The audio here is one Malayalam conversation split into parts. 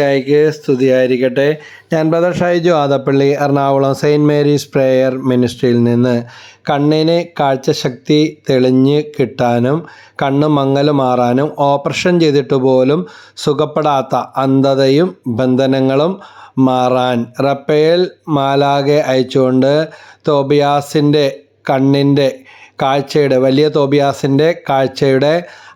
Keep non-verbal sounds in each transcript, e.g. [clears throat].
ായിക്ക് സ്തുതിയായിരിക്കട്ടെ. ഞാൻ brother Shaiju Adappally Ernakulam saint Mary's prayer മിനിസ്ട്രിയിൽ നിന്ന്. കണ്ണിന് കാഴ്ചശക്തി തെളിഞ്ഞ് കിട്ടാനും കണ്ണ് മങ്ങൽ മാറാനും ഓപ്പറേഷൻ ചെയ്തിട്ട് പോലും സുഖപ്പെടാത്ത അന്ധതയും ബന്ധനങ്ങളും മാറാൻ റപ്പേൽ മാലാകെ അയച്ചുകൊണ്ട് തോബിയാസിന്റെ കണ്ണിന്റെ കാഴ്ചയുടെ വലിയ തോബിയാസിന്റെ കാഴ്ചയുടെ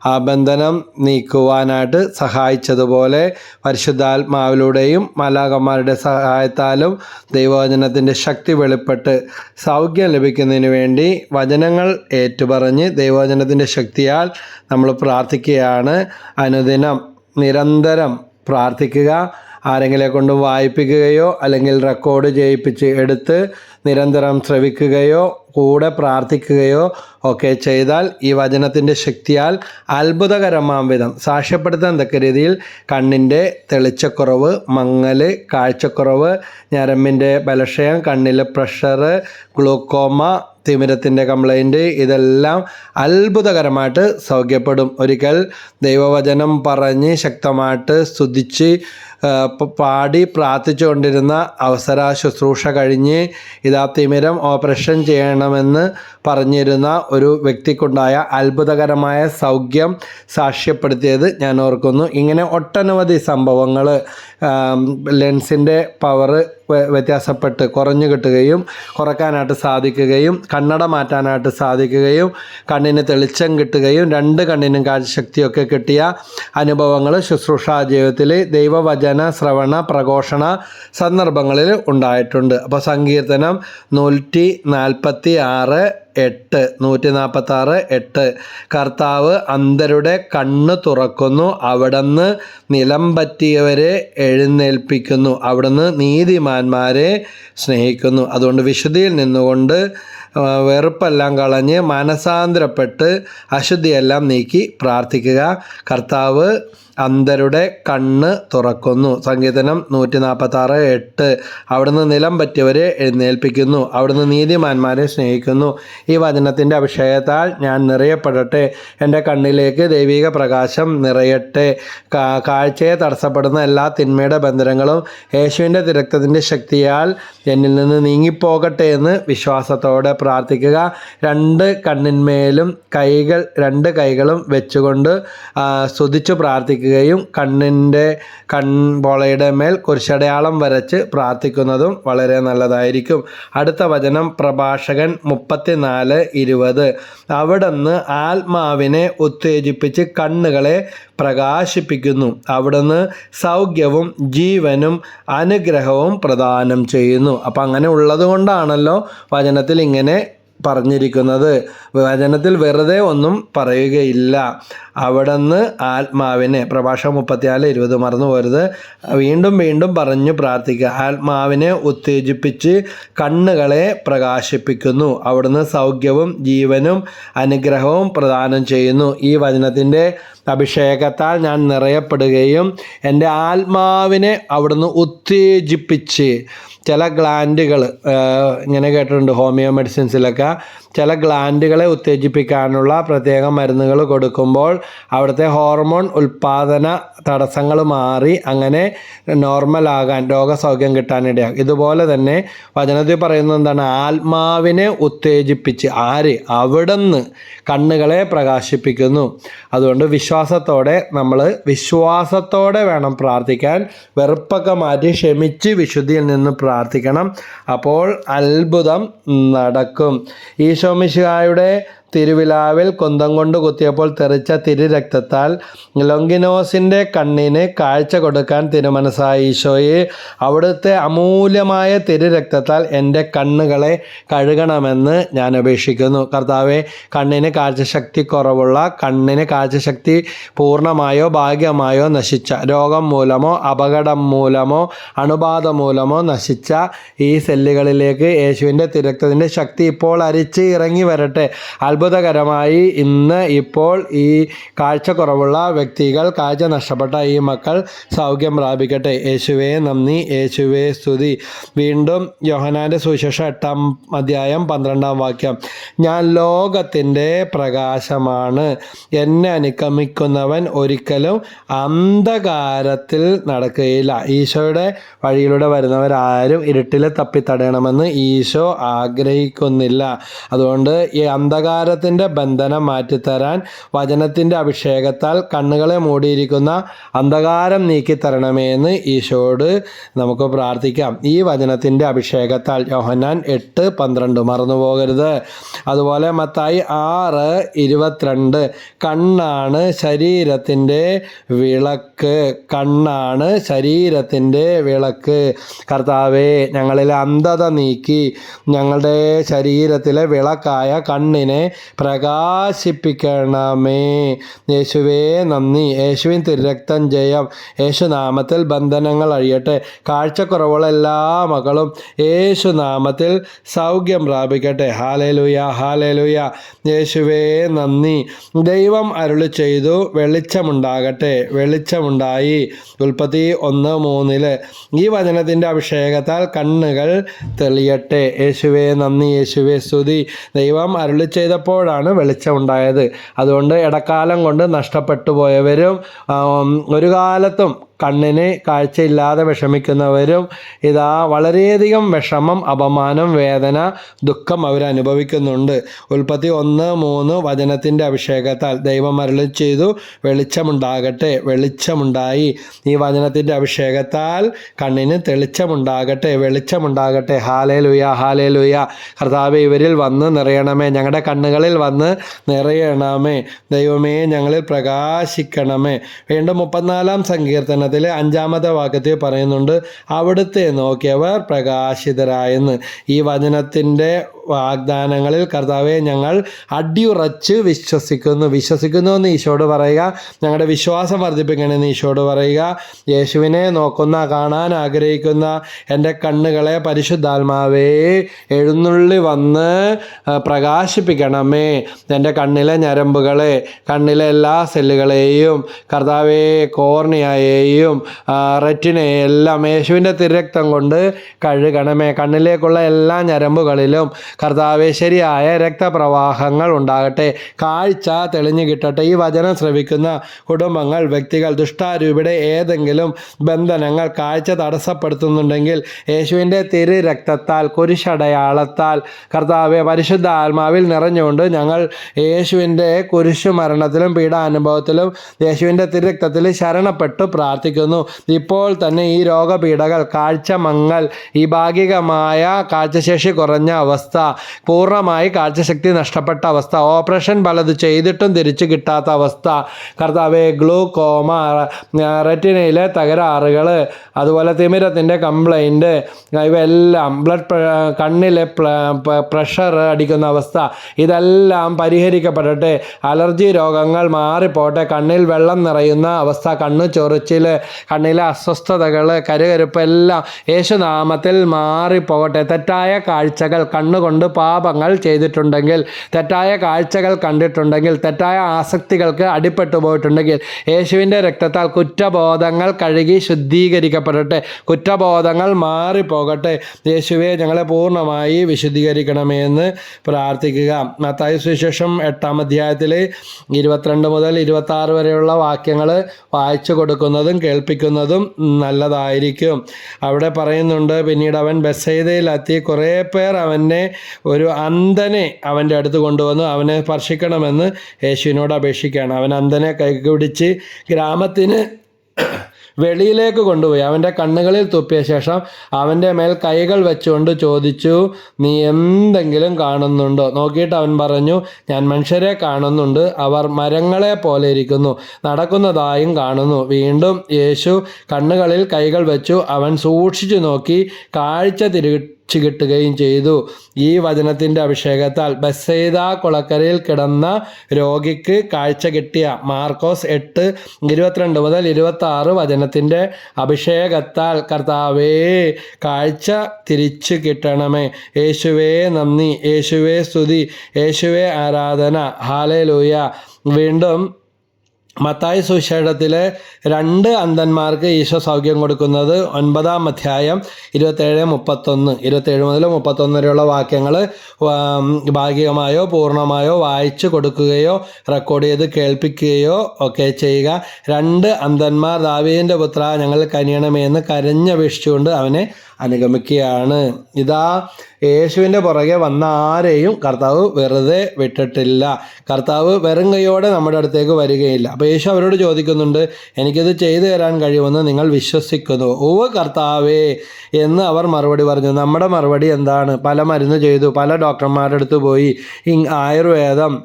ആ ബന്ധനം നീക്കുവാനായിട്ട് സഹായിച്ചതുപോലെ പരിശുദ്ധാത്മാവിലൂടെയും മാലാകന്മാരുടെ സഹായത്താലും ദൈവവചനത്തിന്റെ ശക്തി വെളിപ്പെട്ട് സൗഖ്യം ലഭിക്കുന്നതിന് വേണ്ടി വചനങ്ങൾ ഏറ്റുപറഞ്ഞ് ദൈവവചനത്തിന്റെ ശക്തിയാൽ നമ്മൾ പ്രാർത്ഥിക്കുകയാണ്. അനുദിനം നിരന്തരം പ്രാർത്ഥിക്കുക. ആരെങ്കിലെ കൊണ്ട് വായിപ്പിക്കുകയോ അല്ലെങ്കിൽ റെക്കോർഡ് ചെയ്യിപ്പിച്ച് എടുത്ത് നിരന്തരം ശ്രവിക്കുകയോ കൂടെ പ്രാർത്ഥിക്കുകയോ ഒക്കെ ചെയ്താൽ ഈ വചനത്തിന്റെ ശക്തിയാൽ അത്ഭുതകരമാം വിധം. സാക്ഷ്യപ്പെടുത്താൻ തക്ക രീതിയിൽ കണ്ണിന്റെ തെളിച്ചക്കുറവ് മങ്ങൽ കാഴ്ചക്കുറവ് ഞരമ്പിന്റെ ബലക്ഷയം കണ്ണിലെ പ്രഷറ് ഗ്ലൂക്കോമ തിമിരത്തിന്റെ കംപ്ലൈന്റ് ഇതെല്ലാം അത്ഭുതകരമായിട്ട് സൗഖ്യപ്പെടും. ഒരിക്കൽ ദൈവവചനം പറഞ്ഞ് ശക്തമായിട്ട് സ്തുതിച്ച് പാടി പ്രാർത്ഥിച്ചുകൊണ്ടിരുന്ന അവസര ശുശ്രൂഷ കഴിഞ്ഞ് ഇതാ തിമിരം ഓപ്പറേഷൻ ചെയ്യണമെന്ന് പറഞ്ഞിരുന്ന ഒരു വ്യക്തിക്കുണ്ടായ അത്ഭുതകരമായ സൗഖ്യം സാക്ഷ്യപ്പെടുത്തിയത് ഞാൻ ഓർക്കുന്നു. ഇങ്ങനെ ഒട്ടനവധി സംഭവങ്ങൾ ലെൻസിന്റെ പവറ് വ്യത്യാസപ്പെട്ട് കുറഞ്ഞു കിട്ടുകയും കുറക്കാനായിട്ട് സാധിക്കുകയും കണ്ണട മാറ്റാനായിട്ട് സാധിക്കുകയും കണ്ണിന് തെളിച്ചം കിട്ടുകയും രണ്ട് കണ്ണിനും കാഴ്ചശക്തിയൊക്കെ കിട്ടിയ അനുഭവങ്ങൾ ശുശ്രൂഷാ ജീവിതത്തിൽ ദൈവവചന ശ്രവണ പ്രഘോഷണ സന്ദർഭങ്ങളിൽ ഉണ്ടായിട്ടുണ്ട്. അപ്പോൾ സങ്കീർത്തനം നൂറ്റി നാൽപ്പത്തി ആറ് എട്ട് നൂറ്റി നാൽപ്പത്തി ആറ് എട്ട്. കർത്താവ് അന്ധരുടെ കണ്ണ് തുറക്കുന്നു അവിടുന്ന് നിലം പറ്റിയവരെ എഴുന്നേൽപ്പിക്കുന്നു അവിടുന്ന് നീതിമാന്മാരെ സ്നേഹിക്കുന്നു. അതുകൊണ്ട് വിശുദ്ധിയിൽ നിന്നുകൊണ്ട് വെറുപ്പെല്ലാം കളഞ്ഞ് മനസാന്തരപ്പെട്ട് അശുദ്ധിയെല്ലാം നീക്കി പ്രാർത്ഥിക്കുക. കർത്താവ് അന്ധരുടെ കണ്ണ് തുറക്കുന്നു. സങ്കീർത്തനം നൂറ്റി നാൽപ്പത്തി ആറ് എട്ട്. അവിടുന്ന് നിലം പറ്റിയവരെ എഴുന്നേൽപ്പിക്കുന്നു. അവിടുന്ന് നീതിമാന്മാരെ സ്നേഹിക്കുന്നു. ഈ വചനത്തിന്റെ അഭിഷേകത്താൽ ഞാൻ നിറയപ്പെടട്ടെ. എന്റെ കണ്ണിലേക്ക് ദൈവിക പ്രകാശം നിറയട്ടെ. കാഴ്ചയെ തടസ്സപ്പെടുന്ന എല്ലാ തിന്മയുടെ ബന്ധനങ്ങളും യേശുവിന്റെ തിരക്തത്തിന്റെ ശക്തിയാൽ എന്നിൽ നിന്ന് നീങ്ങിപ്പോകട്ടെ എന്ന് വിശ്വാസത്തോടെ പ്രാർത്ഥിക്കുക. രണ്ട് കണ്ണിന്മേലും കൈകൾ രണ്ട് കൈകളും വെച്ചുകൊണ്ട് സ്തുതിച്ചു സ്തുതിച്ചു പ്രാർത്ഥിക്കുകയും കണ്ണിന്റെ കൺപോളയുടെ മേൽ കുരിശടയാളം വരച്ച് പ്രാർത്ഥിക്കുന്നതും വളരെ നല്ലതായിരിക്കും. അടുത്ത വചനം പ്രഭാഷകൻ മുപ്പത്തിനാല് ഇരുപത്. അവിടുന്ന് ആത്മാവിനെ ഉത്തേജിപ്പിച്ച് കണ്ണുകളെ പ്രകാശിപ്പിക്കുന്നു. അവിടുന്ന് സൗഖ്യവും ജീവനും അനുഗ്രഹവും പ്രദാനം ചെയ്യുന്നു. അപ്പം അങ്ങനെ ഉള്ളത് കൊണ്ടാണല്ലോ വചനത്തിൽ ഇങ്ങനെ പറഞ്ഞിരിക്കുന്നത്. വചനത്തിൽ വെറുതെ ഒന്നും പറയുകയില്ല. അവിടുന്ന് ആത്മാവിനെ പ്രഭാഷണം മുപ്പത്തിനാല് ഇരുപത് മറന്നു പോരുത്. വീണ്ടും വീണ്ടും പറഞ്ഞു പ്രാർത്ഥിക്കുക. ആത്മാവിനെ ഉത്തേജിപ്പിച്ച് കണ്ണുകളെ പ്രകാശിപ്പിക്കുന്നു. അവിടുന്ന് സൗഖ്യവും ജീവനും അനുഗ്രഹവും പ്രദാനം ചെയ്യുന്നു. ഈ വചനത്തിന്റെ അഭിഷേകത്താൽ ഞാൻ നിറയപ്പെടുകയും എന്റെ ആത്മാവിനെ അവിടുന്ന് ഉത്തേജിപ്പിച്ച് ചില ഗ്ലാൻഡുകൾ ഇങ്ങനെ കേട്ടിട്ടുണ്ട് ഹോമിയോ മെഡിസിൻസിലൊക്കെ. ചില ഗ്ലാൻഡുകളെ ഉത്തേജിപ്പിക്കാനുള്ള പ്രത്യേക മരുന്നുകൾ കൊടുക്കുമ്പോൾ അവിടുത്തെ ഹോർമോൺ ഉൽപ്പാദന തടസ്സങ്ങൾ മാറി അങ്ങനെ നോർമലാകാൻ രോഗസൗഖ്യം കിട്ടാനിടയാകും ഇതുപോലെ തന്നെ വചനത്തിൽ പറയുന്നത് എന്താണ്? ആത്മാവിനെ ഉത്തേജിപ്പിച്ച് ആര്? അവിടുന്ന് കണ്ണുകളെ പ്രകാശിപ്പിക്കുന്നു. അതുകൊണ്ട് വിശ്വാസത്തോടെ നമ്മൾ വിശ്വാസത്തോടെ വേണം പ്രാർത്ഥിക്കാൻ. വെറുപ്പൊക്കെ മാറ്റി ക്ഷമിച്ച് വിശുദ്ധിയിൽ നിന്ന് പ്രാർത്ഥിക്കണം. അപ്പോൾ അത്ഭുതം നടക്കും. ഈശോമിശിഹായുടെ തിരുവിലാവിൽ കുന്തം കൊണ്ട് കുത്തിയപ്പോൾ തെറിച്ച തിരുരക്തത്താൽ ലൊങ്കിനോസിന്റെ കണ്ണിന് കാഴ്ച കൊടുക്കാൻ തിരുമനസായ ഈശോയെ അവിടുത്തെ അമൂല്യമായ തിരുരക്തത്താൽ എന്റെ കണ്ണുകളെ കഴുകണമെന്ന് ഞാൻ അപേക്ഷിക്കുന്നു. കർത്താവെ കണ്ണിന് കാഴ്ചശക്തി കുറവുള്ള കണ്ണിന് കാഴ്ചശക്തി പൂർണമായോ ഭാഗ്യമായോ നശിച്ച രോഗം മൂലമോ അപകടം മൂലമോ അണുബാധ മൂലമോ നശിച്ച ഈ സെല്ലുകളിലേക്ക് യേശുവിന്റെ തിരക്തത്തിന്റെ ശക്തി ഇപ്പോൾ അരിച്ച് ഇറങ്ങി വരട്ടെ. അത്ഭുത അത്ഭുതകരമായി ഇന്ന് ഇപ്പോൾ ഈ കാഴ്ചക്കുറവുള്ള വ്യക്തികൾ കാഴ്ച നഷ്ടപ്പെട്ട ഈ മക്കൾ സൗഖ്യം പ്രാപിക്കട്ടെ. യേശുവേ നന്ദി. യേശുവേ സ്തുതി. വീണ്ടും യോഹനാന്റെ സുവിശേഷം എട്ടാം അധ്യായം പന്ത്രണ്ടാം വാക്യം. ഞാൻ ലോകത്തിന്റെ പ്രകാശമാണ്. എന്നെ അനുഗമിക്കുന്നവൻ ഒരിക്കലും അന്ധകാരത്തിൽ നടക്കുകയില്ല. ഈശോയുടെ വഴിയിലൂടെ വരുന്നവരാരും ഇരുട്ടിൽ തപ്പിത്തടയണമെന്ന് ഈശോ ആഗ്രഹിക്കുന്നില്ല. അതുകൊണ്ട് ഈ അന്ധകാരത്തിന്റെ ബന്ധനം മാറ്റിത്തരാൻ വചനത്തിന്റെ അഭിഷേകത്താൽ കണ്ണുകളെ മൂടിയിരിക്കുന്ന അന്ധകാരം നീക്കിത്തരണമേ എന്ന് ഈശോയോട് നമുക്ക് പ്രാർത്ഥിക്കാം. ഈ വചനത്തിന്റെ അഭിഷേകത്താൽ യോഹന്നാൻ എട്ട് പന്ത്രണ്ട് മറന്നു പോകരുത്. അതുപോലെ മത്തായി ആറ് ഇരുപത്തിരണ്ട് കണ്ണാണ് ശരീരത്തിന്റെ വിളക്ക് കണ്ണാണ് ശരീരത്തിന്റെ വിളക്ക്. കർത്താവേ ഞങ്ങളിലെ അന്ധത നീക്കി ഞങ്ങളുടെ ശരീരത്തിലെ വിളക്കായ കണ്ണിനെ പ്രകാശിപ്പിക്കണമേ. യേശുവേ നന്ദി. യേശുവിൻ തിരക്തം ജയം. യേശുനാമത്തിൽ ബന്ധനങ്ങൾ അഴിയട്ടെ. കാഴ്ചക്കുറവുള്ള എല്ലാ മകളും യേശുനാമത്തിൽ സൗഖ്യം പ്രാപിക്കട്ടെ. ഹാലേലുയ ഹാലേലുയ. യേശുവേ നന്ദി. ദൈവം അരുളി ചെയ്തു വെളിച്ചമുണ്ടാകട്ടെ. വെളിച്ചമുണ്ടായി. ഉൽപ്പത്തി ഒന്ന് മൂന്നിൽ. ഈ വചനത്തിന്റെ അഭിഷേകത്താൽ കണ്ണുകൾ തെളിയട്ടെ. യേശുവേ നന്ദി. യേശുവേ സ്തുതി. ദൈവം അരുളി ചെയ്തപ്പോഴാണ് വെളിച്ചമുണ്ടായത് അതുകൊണ്ട് ഇടക്കാലം കൊണ്ട് നഷ്ടപ്പെട്ടു പോയവരും ഒരു കാലത്തും കണ്ണിന് കാഴ്ചയില്ലാതെ വിഷമിക്കുന്നവരും ഇതാ വളരെയധികം വിഷമം അപമാനം വേദന ദുഃഖം അവരനുഭവിക്കുന്നുണ്ട് ഉൽപ്പത്തി ഒന്ന് മൂന്ന് വചനത്തിന്റെ അഭിഷേകത്താൽ ദൈവം അരളി ചെയ്തു വെളിച്ചമുണ്ടാകട്ടെ വെളിച്ചമുണ്ടായി. ഈ വചനത്തിന്റെ അഭിഷേകത്താൽ കണ്ണിന് തെളിച്ചമുണ്ടാകട്ടെ വെളിച്ചമുണ്ടാകട്ടെ. ഹാലേ ലുയ ഹാലേ ലുയ കർത്താവ് ഇവരിൽ വന്ന് നിറയണമേ. ഞങ്ങളുടെ കണ്ണുകളിൽ വന്ന് നിറയണമേ. ദൈവമേ ഞങ്ങളിൽ പ്രകാശിക്കണമേ. വീണ്ടും മുപ്പത്തിനാലാം സങ്കീർത്തനത്തിൽ അഞ്ചാമത്തെ വാക്യത്തിൽ പറയുന്നുണ്ട് അവിടുത്തെ നോക്കിയവർ പ്രകാശിതരായെന്ന്. ഈ വചനത്തിന്റെ വാഗ്ദാനങ്ങളിൽ കർത്താവെ ഞങ്ങൾ അടിയുറച്ച് വിശ്വസിക്കുന്നു. വിശ്വസിക്കുന്നു എന്ന് ഈശോട് പറയുക ഞങ്ങളുടെ വിശ്വാസം വർദ്ധിപ്പിക്കണമെന്ന് ഈശോട് പറയുക. യേശുവിനെ നോക്കുന്ന കാണാൻ ആഗ്രഹിക്കുന്ന എന്റെ കണ്ണുകളെ പരിശുദ്ധാത്മാവേ എഴുന്നള്ളി വന്ന് പ്രകാശിപ്പിക്കണമേ എന്റെ കണ്ണിലെ ഞരമ്പുകളെ കണ്ണിലെ എല്ലാ സെല്ലുകളെയും കർത്താവേ കോർണിയയെയും റെറ്റിനെയെല്ലാം യേശുവിന്റെ തിരക്തം കൊണ്ട് കഴുകണമേ. കണ്ണിലേക്കുള്ള എല്ലാ ഞരമ്പുകളിലും കർത്താവെ ശരിയായ രക്തപ്രവാഹങ്ങൾ ഉണ്ടാകട്ടെ. കാഴ്ച തെളിഞ്ഞു കിട്ടട്ടെ. ഈ വചനം ശ്രവിക്കുന്ന കുടുംബങ്ങൾ വ്യക്തികൾ ദുഷ്ടാരൂപിയുടെ ഏതെങ്കിലും ബന്ധനങ്ങൾ കാഴ്ച തടസ്സപ്പെടുത്തുന്നുണ്ടെങ്കിൽ യേശുവിന്റെ തിരു രക്തത്താൽ കുരിശടയാളത്താൽ കർത്താവെ പരിശുദ്ധ ആത്മാവിൽ നിറഞ്ഞുകൊണ്ട് ഞങ്ങൾ യേശുവിന്റെ കുരിശു മരണത്തിലും പീഡാനുഭവത്തിലും യേശുവിന്റെ തിരുരക്തത്തിൽ ശരണപ്പെട്ടു പ്രാർത്ഥിക്കുന്നു. ഇപ്പോൾ തന്നെ ഈ രോഗപീഠകൾ കാഴ്ച മങ്ങൽ ഈ ഭാഗികമായ കാഴ്ചശേഷി കുറഞ്ഞ അവസ്ഥ പൂർണമായി കാഴ്ചശക്തി നഷ്ടപ്പെട്ട അവസ്ഥ ഓപ്പറേഷൻ പലത് ചെയ്തിട്ടും തിരിച്ചു കിട്ടാത്ത അവസ്ഥ കർത്താവെ ഗ്ലൂക്കോമ റെറ്റിനയിലെ തകരാറുകൾ അതുപോലെ തിമിരത്തിന്റെ കംപ്ലൈന്റ് ഇവയെല്ലാം ബ്ലഡ് കണ്ണിലെ പ്രഷർ അടിക്കുന്ന അവസ്ഥ ഇതെല്ലാം പരിഹരിക്കപ്പെടട്ടെ. അലർജി രോഗങ്ങൾ മാറിപ്പോട്ടെ. കണ്ണിൽ വെള്ളം നിറയുന്ന അവസ്ഥ കണ്ണു ചൊറിച്ചിൽ കണ്ണിലെ അസ്വസ്ഥതകൾ കരുകരുപ്പ് എല്ലാം യേശുനാമത്തിൽ മാറിപ്പോകട്ടെ. തെറ്റായ കാഴ്ചകൾ കണ്ണുകൊണ്ട് പാപങ്ങൾ ചെയ്തിട്ടുണ്ടെങ്കിൽ തെറ്റായ കാഴ്ചകൾ കണ്ടിട്ടുണ്ടെങ്കിൽ തെറ്റായ ആസക്തികൾക്ക് അടിപ്പെട്ടു പോയിട്ടുണ്ടെങ്കിൽ യേശുവിന്റെ രക്തത്താൽ കുറ്റബോധങ്ങൾ കഴുകി ശുദ്ധീകരിക്കപ്പെടട്ടെ. കുറ്റബോധങ്ങൾ മാറിപ്പോകട്ടെ. യേശുവെ ഞങ്ങളെ പൂർണമായി വിശുദ്ധീകരിക്കണമേ എന്ന് പ്രാർത്ഥിക്കുക. മത്തായ സുവിശേഷം എട്ടാം അധ്യായത്തിൽ ഇരുപത്തിരണ്ട് മുതൽ ഇരുപത്തി വരെയുള്ള വാക്യങ്ങൾ വായിച്ചു കൊടുക്കുന്നതും കേൾപ്പിക്കുന്നതും നല്ലതായിരിക്കും. അവിടെ പറയുന്നുണ്ട് പിന്നീട് അവൻ ബസൈതയിലെത്തി കുറേ പേർ അവനെ ഒരു അന്ധനെ അവന്റെ അടുത്ത് കൊണ്ടുവന്നു. അവനെ സ്പർശിക്കണമെന്ന് യേശുവിനോട് അപേക്ഷിക്കുകയാണ്. അവൻ അന്ധനെ കൈപിടിച്ച് ഗ്രാമത്തിന് വെളിയിലേക്ക് കൊണ്ടുപോയി. അവന്റെ കണ്ണുകളിൽ തുപ്പിയ ശേഷം അവന്റെ മേൽ കൈകൾ വെച്ചുകൊണ്ട് ചോദിച്ചു നീ എന്തെങ്കിലും കാണുന്നുണ്ടോ? നോക്കിയിട്ട് അവൻ പറഞ്ഞു ഞാൻ മനുഷ്യരെ കാണുന്നുണ്ട്. അവർ മരങ്ങളെ പോലെ ഇരിക്കുന്നു. നടക്കുന്നതായും കാണുന്നു. വീണ്ടും യേശു കണ്ണുകളിൽ കൈകൾ വെച്ചു. അവൻ സൂക്ഷിച്ചു നോക്കി. കാഴ്ച തിരി കിട്ടുകയും ചെയ്തു. ഈ വചനത്തിന്റെ അഭിഷേകത്താൽ ബസൈദ കുളക്കരയിൽ കിടന്ന രോഗിക്ക് കാഴ്ച കിട്ടിയ മാർക്കോസ് എട്ട് ഇരുപത്തിരണ്ട് മുതൽ ഇരുപത്തി ആറ് വചനത്തിന്റെ അഭിഷേകത്താൽ കർത്താവേ കാഴ്ച തിരിച്ചു കിട്ടണമേ. യേശുവേ നന്ദി. യേശുവേ സ്തുതി. യേശുവേ ആരാധന. ഹാലലൂയ. വീണ്ടും മത്തായി സുവിശേഷത്തിലെ രണ്ട് അന്ധന്മാർക്ക് ഈശോ സൗഖ്യം കൊടുക്കുന്നത് ഒൻപതാം അധ്യായം ഇരുപത്തേഴ് മുപ്പത്തൊന്ന്. ഇരുപത്തേഴ് മുതൽ മുപ്പത്തൊന്ന് വരെയുള്ള വാക്യങ്ങൾ ഭാഗികമായോ പൂർണമായോ വായിച്ചു കൊടുക്കുകയോ റെക്കോർഡ് ചെയ്ത് കേൾപ്പിക്കുകയോ ഒക്കെ ചെയ്യുക. രണ്ട് അന്ധന്മാർ ദാവീന്റെ പുത്ര ഞങ്ങൾ കനിയണമേ എന്ന് കരഞ്ഞപേക്ഷിച്ചുകൊണ്ട് അവനെ അനുഗമിക്കുകയാണ്. ഇതാ യേശുവിന്റെ പുറകെ വന്ന ആരെയും കർത്താവ് വെറുതെ വിട്ടിട്ടില്ല. കർത്താവ് വെറും കൈയോടെ നമ്മുടെ അടുത്തേക്ക് വരികയില്ല. അപ്പോൾ യേശു അവരോട് ചോദിക്കുന്നുണ്ട് എനിക്കിത് ചെയ്തു തരാൻ കഴിയുമെന്ന് നിങ്ങൾ വിശ്വസിക്കുന്നു? ഓ കർത്താവേ എന്ന് അവർ മറുപടി പറഞ്ഞു. നമ്മുടെ മറുപടി എന്താണ്? പല മരുന്ന് ചെയ്തു പല ഡോക്ടർമാരുടെ അടുത്ത് പോയി. ആയുർവേദം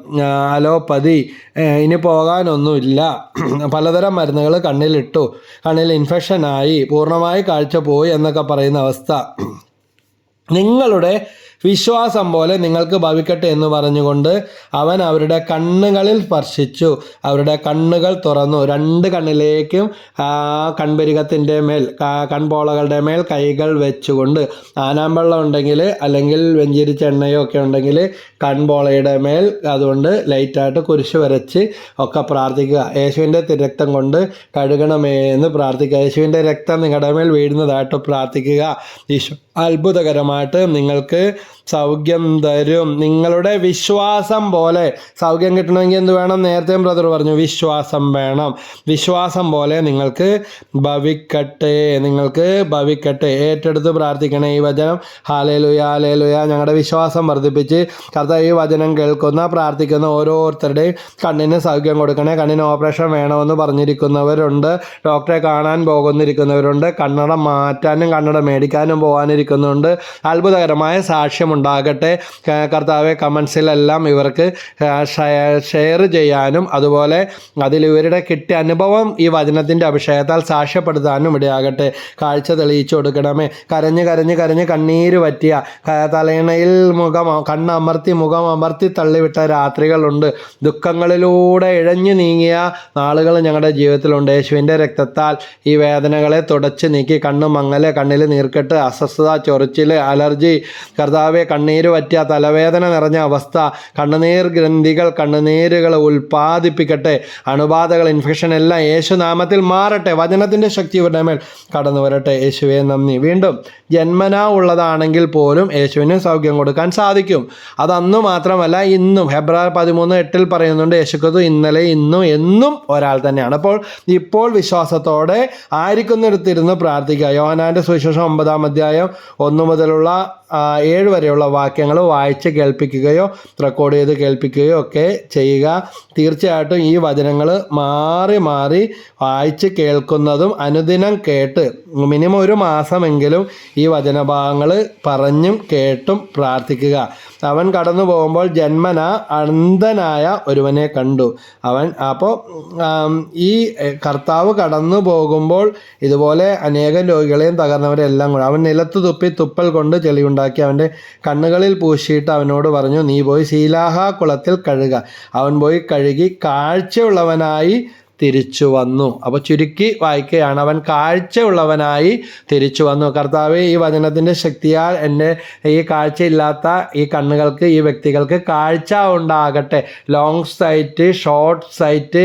അലോപ്പതി ഇനി പോകാനൊന്നുമില്ല. [clears throat] പലതരം മരുന്നുകൾ കണ്ണിലിട്ടു. കണ്ണിൽ ഇൻഫെക്ഷൻ ആയി പൂർണമായി കാഴ്ച പോയി എന്നൊക്കെ പറയുന്ന അവസ്ഥ. [clears throat] നിങ്ങളുടെ വിശ്വാസം പോലെ നിങ്ങൾക്ക് ഭവിക്കട്ടെ എന്ന് പറഞ്ഞുകൊണ്ട് അവൻ അവരുടെ കണ്ണുകളിൽ സ്പർശിച്ചു. അവരുടെ കണ്ണുകൾ തുറന്നു. രണ്ട് കണ്ണിലേക്കും കൺപരികത്തിന്റെ മേൽ കൺപോളകളുടെ മേൽ കൈകൾ വെച്ചുകൊണ്ട് ആനാമ്പള്ളം ഉണ്ടെങ്കിൽ അല്ലെങ്കിൽ വെഞ്ചിരിച്ച എണ്ണയോ ഒക്കെ ഉണ്ടെങ്കിൽ കൺപോളയുടെ മേൽ അതുകൊണ്ട് ലൈറ്റായിട്ട് കുരിശ് വരച്ച് ഒക്കെ പ്രാർത്ഥിക്കുക. യേശുവിന്റെ തിരക്തം കൊണ്ട് കഴുകണമേ എന്ന് പ്രാർത്ഥിക്കുക. യേശുവിന്റെ രക്തം നിങ്ങളുടെ മേൽ വീഴുന്നതായിട്ട് പ്രാർത്ഥിക്കുക. ഈശോ അത്ഭുതകരമായിട്ട് നിങ്ങൾക്ക് സൗഖ്യം തരും. നിങ്ങളുടെ വിശ്വാസം പോലെ സൗഖ്യം കിട്ടണമെങ്കിൽ എന്ത് വേണം? നേരത്തെ ബ്രദർ പറഞ്ഞു വിശ്വാസം വേണം. വിശ്വാസം പോലെ നിങ്ങൾക്ക് ഭവിക്കട്ടെ. നിങ്ങൾക്ക് ഭവിക്കട്ടെ. ഏറ്റെടുത്ത് പ്രാർത്ഥിക്കണേ ഈ വചനം. ഹാലേലുയ ഹാലേലുയ ഞങ്ങളുടെ വിശ്വാസം വർദ്ധിപ്പിച്ച് കർത്താവ് ഈ വചനം കേൾക്കുന്ന പ്രാർത്ഥിക്കുന്ന ഓരോരുത്തരുടെയും കണ്ണിന് സൗഖ്യം കൊടുക്കണേ. കണ്ണിന് ഓപ്പറേഷൻ വേണമെന്ന് പറഞ്ഞിരിക്കുന്നവരുണ്ട്. ഡോക്ടറെ കാണാൻ പോകുന്നിരിക്കുന്നവരുണ്ട്. കണ്ണട മാറ്റാനും കണ്ണട മേടിക്കാനും പോകാനിരിക്കുന്നുണ്ട്. അത്ഭുതകരമായ സാക്ഷ്യമുണ്ടാകട്ടെ ക- കർത്താവെ കമൻസിലെല്ലാം ഇവർക്ക് ഷെയർ ചെയ്യാനും അതുപോലെ അതിൽ ഇവരുടെ കിട്ടിയ അനുഭവം ഈ വചനത്തിന്റെ അഭിഷേകത്താൽ സാക്ഷ്യപ്പെടുത്താനും ഇടയാകട്ടെ. കാഴ്ച തെളിയിച്ചു കൊടുക്കണമേ. കരഞ്ഞ് കരഞ്ഞ് കരഞ്ഞ് കണ്ണീര് പറ്റിയ തലയിണയിൽ മുഖം കണ്ണമർത്തി മുഖം അമർത്തി തള്ളിവിട്ട രാത്രികളുണ്ട്. ദുഃഖങ്ങളിലൂടെ ഇഴഞ്ഞു നീങ്ങിയ നാളുകൾ ഞങ്ങളുടെ ജീവിതത്തിലുണ്ട്. യേശുവിന്റെ രക്തത്താൽ ഈ വേദനകളെ തുടച്ച് നീക്കി കണ്ണ് മങ്ങൽ കണ്ണിൽ നീർക്കെട്ട് അസ്വസ്ഥത ചൊറിച്ചിൽ അലർജി. കർത്താവെ കണ്ണീര് പറ്റിയ തലവേദന നിറഞ്ഞ അവസ്ഥ കണ്ണുനീർ ഗ്രന്ഥികൾ കണ്ണുനീരുകൾ ഉൽപ്പാദിപ്പിക്കട്ടെ. അണുബാധകൾ ഇൻഫെക്ഷൻ എല്ലാം യേശുനാമത്തിൽ മാറട്ടെ. വചനത്തിന്റെ ശക്തി ഇവരുടെ മേൽ കടന്നു വരട്ടെ. യേശുവെ നന്ദി. വീണ്ടും ജന്മനാ ഉള്ളതാണെങ്കിൽ പോലും യേശുവിന് സൗഖ്യം കൊടുക്കാൻ സാധിക്കും. അതന്നു മാത്രമല്ല ഇന്നും ഫെബ്രുവരി പതിമൂന്ന് എട്ടിൽ പറയുന്നുണ്ട് യേശുക്കത് ഇന്നലെ ഇന്നും എന്നും ഒരാൾ തന്നെയാണ്. അപ്പോൾ ഇപ്പോൾ വിശ്വാസത്തോടെ ആയിരിക്കുന്നിടത്തിരുന്ന് പ്രാർത്ഥിക്കുക. യോഹനാന്റെ സുവിശേഷം ഒമ്പതാം അധ്യായം ഒന്ന് മുതലുള്ള ഏഴ് ഏഴ് വരെയുള്ള വാക്യങ്ങൾ വായിച്ച് കേൾപ്പിക്കുകയോ റെക്കോർഡ് ചെയ്ത് കേൾപ്പിക്കുകയോ ഒക്കെ ചെയ്യുക. തീർച്ചയായിട്ടും ഈ വചനങ്ങൾ മാറി മാറി വായിച്ച് കേൾക്കുന്നതും അനുദിനം കേട്ട് മിനിമം ഒരു മാസമെങ്കിലും ഈ വചനഭാഗങ്ങൾ പറഞ്ഞും കേട്ടും പ്രാർത്ഥിക്കുക. അവൻ കടന്നു പോകുമ്പോൾ ജന്മന അന്ധനായ ഒരുവനെ കണ്ടു. അവൻ അപ്പോൾ ഈ കർത്താവ് കടന്നു പോകുമ്പോൾ ഇതുപോലെ അനേകം രോഗികളെയും തകർന്നവരെല്ലാം കൂടെ അവൻ നിലത്ത് തുപ്പി തുപ്പൽ കൊണ്ട് ചെളിയുണ്ടാക്കി അവന്റെ കണ്ണുകളിൽ പൂശിയിട്ട് അവനോട് പറഞ്ഞു നീ പോയി ശീലാഹ കുളത്തിൽ കഴുക. അവൻ പോയി കഴുകി കാഴ്ചയുള്ളവനായി തിരിച്ചു വന്നു. അപ്പോൾ ചുരുക്കി വായിക്കുകയാണ്. അവൻ കാഴ്ചയുള്ളവനായി തിരിച്ചു വന്നു. കർത്താവ് ഈ വചനത്തിന്റെ ശക്തിയാൽ എന്റെ ഈ കാഴ്ചയില്ലാത്ത ഈ കണ്ണുകൾക്ക് ഈ വ്യക്തികൾക്ക് കാഴ്ച ഉണ്ടാകട്ടെ. ലോങ് സൈറ്റ് ഷോർട്ട് സൈറ്റ്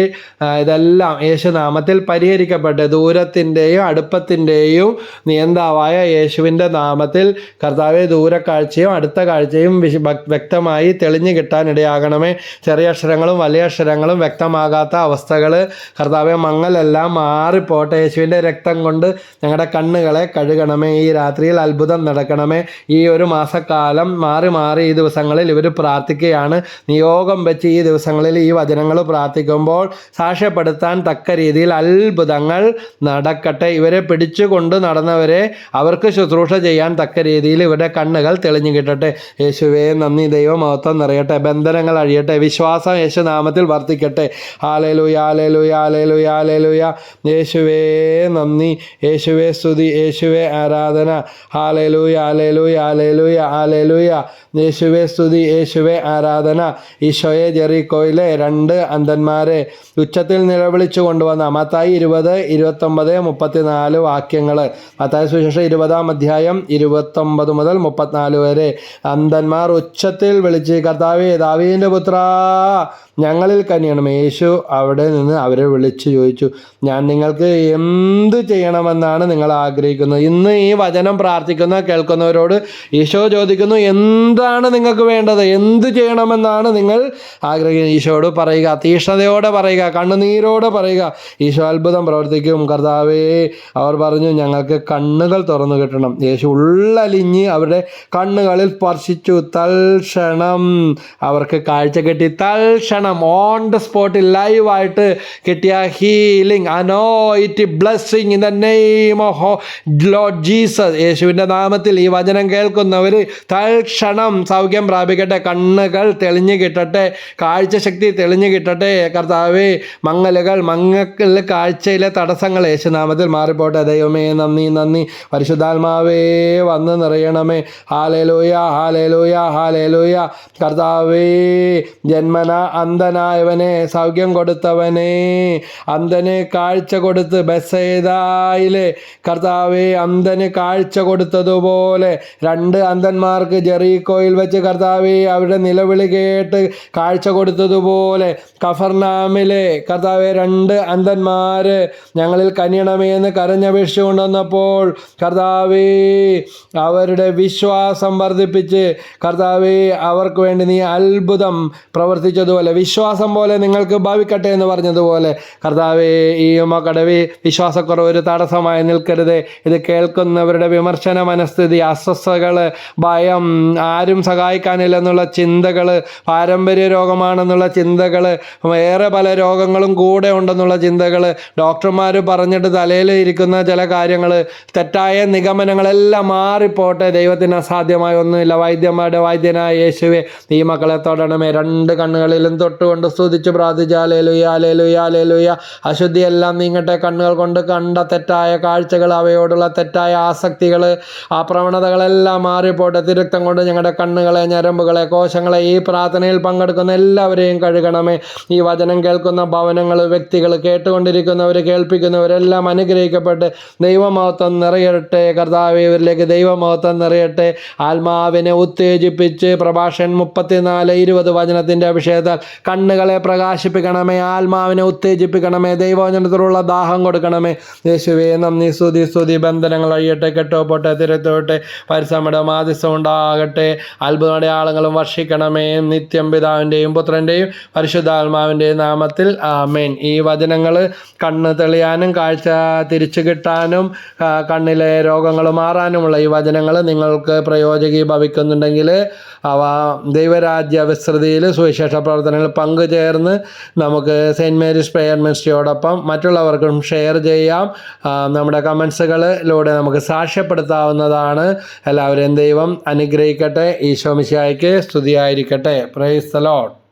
ഇതെല്ലാം യേശുനാമത്തിൽ പരിഹരിക്കപ്പെട്ട് ദൂരത്തിന്റെയും അടുപ്പത്തിന്റെയും നിയന്താവായ യേശുവിന്റെ നാമത്തിൽ കർത്താവെ ദൂരക്കാഴ്ചയും അടുത്ത കാഴ്ചയും വ്യക്തമായി തെളിഞ്ഞു കിട്ടാൻ ഇടയാകണമേ ചെറിയ അക്ഷരങ്ങളും വലിയ അക്ഷരങ്ങളും വ്യക്തമാകാത്ത അവസ്ഥകൾ കർത്താവെ മങ്ങലെല്ലാം മാറിപ്പോട്ടെ. യേശുവിന്റെ രക്തം കൊണ്ട് ഞങ്ങളുടെ കണ്ണുകളെ കഴുകണമേ. ഈ രാത്രിയിൽ അത്ഭുതം നടക്കണമേ. ഈ ഒരു മാസക്കാലം മാറി മാറി ഈ ദിവസങ്ങളിൽ ഇവർ പ്രാർത്ഥിക്കുകയാണ്. നിയോഗം വെച്ച് ഈ ദിവസങ്ങളിൽ ഈ വചനങ്ങൾ പ്രാർത്ഥിക്കുമ്പോൾ സാക്ഷ്യപ്പെടുത്താൻ തക്ക രീതിയിൽ അത്ഭുതങ്ങൾ നടക്കട്ടെ. ഇവരെ പിടിച്ചുകൊണ്ട് നടന്നവരെ അവർക്ക് ശുശ്രൂഷ ചെയ്യാൻ തക്ക രീതിയിൽ ഇവരുടെ കണ്ണുകൾ തെളിഞ്ഞു കിട്ടട്ടെ. യേശുവേ നന്ദി. ദൈവം മഹത്വം നിറയട്ടെ. ബന്ധനങ്ങൾ അഴിയട്ടെ. വിശ്വാസം യേശുനാമത്തിൽ വർദ്ധിക്കട്ടെ. ഹാലേലൂയ ഹാലേലൂയ. ഹാലേലുയ ഹാലേലുയ. യേശുവേ നന്ദി. യേശുവേ സ്തുതി. യേശുവേ ആരാധന. ഹാലേലുയ ഹാലേലുയ ഹാലേലുയ ഹാലേലുയ. യേശുവേ സ്തുതി. യേശുവേ ആരാധന. ഈശോയെ ജെറിക്കോയിലെ രണ്ട് അന്ധന്മാരെ ഉച്ചത്തിൽ നിലവിളിച്ചു കൊണ്ടുവന്ന മത്തായി ഇരുപത് ഇരുപത്തൊമ്പത് മുപ്പത്തിനാല് വാക്യങ്ങൾ മത്തായ സുശേഷം ഇരുപതാം അധ്യായം ഇരുപത്തൊമ്പത് മുതൽ മുപ്പത്തിനാല് വരെ. അന്ധന്മാർ ഉച്ചത്തിൽ വിളിച്ച് കർത്താവേ ദാവീന്റെ പുത്ര ഞങ്ങളിൽ കനിയണം. യേശു അവിടെ നിന്ന് അവരെ വിളിച്ചു ചോദിച്ചു ഞാൻ നിങ്ങൾക്ക് എന്ത് ചെയ്യണമെന്നാണ് നിങ്ങൾ ആഗ്രഹിക്കുന്നത്? ഇന്ന് ഈ വചനം പ്രാർത്ഥിക്കുന്ന കേൾക്കുന്നവരോട് ഈശോ ചോദിക്കുന്നു എന്താണ് നിങ്ങൾക്ക് വേണ്ടത്? എന്ത് ചെയ്യണമെന്നാണ് നിങ്ങൾ ആഗ്രഹിക്കുന്നത്? ഈശോയോട് പറയുക തീഷ്ണതയോടെ പറയുക കണ്ണുനീരോടെ പറയുക ഈശോ അത്ഭുതം പ്രവർത്തിക്കും. കർത്താവേ അവർ പറഞ്ഞു ഞങ്ങൾക്ക് കണ്ണുകൾ തുറന്നു കിട്ടണം. യേശു ഉള്ളലിഞ്ഞ് അവരുടെ കണ്ണുകളിൽ സ്പർശിച്ചു. തൽക്ഷണം അവർക്ക് കാഴ്ച കിട്ടി. തൽക്ഷണം ഓൺ ദ സ്പോട്ട് ലൈവായിട്ട് കിട്ടിയ healing anoint blessing in the name of Lord Jesus യേശുവിന്റെ നാമത്തിൽ ഈ വചനം കേൾക്കുന്നവർ തൽക്ഷണം സൗഖ്യം പ്രാപിക്കട്ടെ. കണ്ണുകൾ തെളിഞ്ഞു കിട്ടട്ടെ. കാഴ്ചശക്തി തെളിഞ്ഞു കിട്ടട്ടെ. കർത്താവേ മങ്ങലുകൾ മങ്ങൽ കാഴ്ചയിലെ തടസ്സങ്ങൾ യേശുനാമത്തിൽ മാറിപ്പോട്ടെ. ദൈവമേ നന്ദി നന്ദി. പരിശുദ്ധാത്മാവേ വന്ന് നിറയണമേ. ഹാലേലൂയ ഹാലേലൂയ ഹാലേലൂയ കർത്താവേ ജന്മന അന്ധനായവനെ സൗഖ്യം കൊടുത്തവനെ. അന്ധന് കാഴ്ച കൊടുത്ത് ബസേതായിലെ കർത്താവെ അന്ധന് കാഴ്ച കൊടുത്തതുപോലെ രണ്ട് അന്ധന്മാർക്ക് ജെറീക്കോയിൽ വെച്ച് കർത്താവെ അവരുടെ നിലവിളി കേട്ട് കാഴ്ച കൊടുത്തതുപോലെ കഫർനാമിലെ കർത്താവെ രണ്ട് അന്ധന്മാർ ഞങ്ങളിൽ കനിയണമേ എന്ന് വിഷു കൊണ്ടുവന്നപ്പോൾ കർത്താവേ അവരുടെ വിശ്വാസം വർദ്ധിപ്പിച്ച് കർത്താവേ അവർക്ക് വേണ്ടി നീ അത്ഭുതം പ്രവർത്തിച്ചതുപോലെ വിശ്വാസം പോലെ നിങ്ങൾക്ക് ഭാവിക്കട്ടെ എന്ന് പറഞ്ഞതുപോലെ കർത്താവേ ഈ മകടവേ വിശ്വാസക്കുറവ് ഒരു തടസ്സമായി നിൽക്കരുത്. ഇത് കേൾക്കുന്നവരുടെ വിമർശന മനസ്ഥിതി അസ്വസ്ഥകൾ ഭയം ആരും സഹായിക്കാനില്ലെന്നുള്ള ചിന്തകൾ പാരമ്പര്യ രോഗമാണെന്നുള്ള ചിന്തകൾ വേറെ പല രോഗങ്ങളും കൂടെ ഉണ്ടെന്നുള്ള ചിന്തകൾ ഡോക്ടർമാർ പറഞ്ഞിട്ട് തലയിൽ ഇരിക്കുന്ന ചില കാര്യങ്ങൾ തെറ്റായ നിഗമനങ്ങളെല്ലാം മാറിപ്പോട്ടെ. ദൈവത്തിന് അസാധ്യമായ ഒന്നുമില്ല. വൈദ്യന്മാരുടെ വൈദ്യനായ യേശുവെ ഈ മക്കളെ തൊടണമേ. രണ്ട് കണ്ണുകളിലും തൊട്ടുകൊണ്ട് സ്തുതിച്ച് പ്രാർത്ഥിച്ചാലേലുയ അലേലുയ അലേലുയ അശുദ്ധിയെല്ലാം നീങ്ങട്ടെ കണ്ണുകൾ കൊണ്ട് കണ്ട തെറ്റായ കാഴ്ചകൾ അവയോടുള്ള തെറ്റായ ആസക്തികൾ ആ പ്രവണതകളെല്ലാം മാറിപ്പോട്ടെ. തിരുത്തം കൊണ്ട് ഞങ്ങളുടെ കണ്ണുകളെ ഞരമ്പുകളെ കോശങ്ങളെ ഈ പ്രാർത്ഥനയിൽ പങ്കെടുക്കുന്ന എല്ലാവരെയും കഴുകണമേ. ഈ വചനം കേൾക്കുന്ന ഭവനങ്ങൾ വ്യക്തികൾ കേട്ടുകൊണ്ടിരിക്കുന്നവർ കേൾപ്പിക്കുന്നവരെല്ലാം അനുഗ്രഹിക്കപ്പെട്ട് ദൈവമഹത്വം നിറയട്ടെ. കർത്താവ് ഇവരിലേക്ക് ദൈവമഹത്വം നിറയട്ടെ. ആത്മാവിനെ ഉത്തേജിപ്പിച്ച് പ്രഭാഷൻ മുപ്പത്തിനാല് ഇരുപത് വചനത്തിന്റെ അഭിഷേകത്താൽ കണ്ണുകളെ പ്രകാശിപ്പിക്കണമേ ആത്മാവിനെ ഉത്തേജിപ്പിക്കണമേ ദൈവവചനത്തിലുള്ള ദാഹം കൊടുക്കണമേ. യേശുവേ നന്ദി സ്തുതി സ്തുതി ബന്ധനങ്ങൾ അഴിയട്ടെ കെട്ടോ പോട്ടെ തിരത്തോട്ടെ പരിശ്രമയുടെ ആദിസം ഉണ്ടാകട്ടെ. അത്ഭുതടയാളങ്ങളും വർഷിക്കണമേ. നിത്യം പിതാവിന്റെയും പുത്രന്റെയും പരിശുദ്ധാത്മാവിന്റെയും നാമത്തിൽ ആമേൻ. ഈ വചനങ്ങൾ കണ്ണ് തെളിയാനും കാഴ്ച തിരിച്ചു കിട്ടാനും കണ്ണിലെ രോഗങ്ങൾ മാറാനുമുള്ള ഈ വചനങ്ങൾ നിങ്ങൾക്ക് പ്രയോജകീ ഭവിക്കുന്നുണ്ടെങ്കിൽ അവ ദൈവരാജ്യ വിസ്തൃതിയിൽ സുവിശേഷ പ്രവർത്തനങ്ങളിൽ പങ്കുചേർന്ന് നമുക്ക് സെന്റ് മേരീസ് പ്രെയർ മിനിസ്ട്രിയോടൊപ്പം മറ്റുള്ളവർക്കും ഷെയർ ചെയ്യാം. നമ്മുടെ കമൻസുകളിലൂടെ നമുക്ക് സാക്ഷ്യപ്പെടുത്താവുന്നതാണ്. എല്ലാവരെയും ദൈവം അനുഗ്രഹിക്കട്ടെ. ഈശോ മിശിഹായ്ക്ക് സ്തുതിയായിരിക്കട്ടെ. Praise Lord.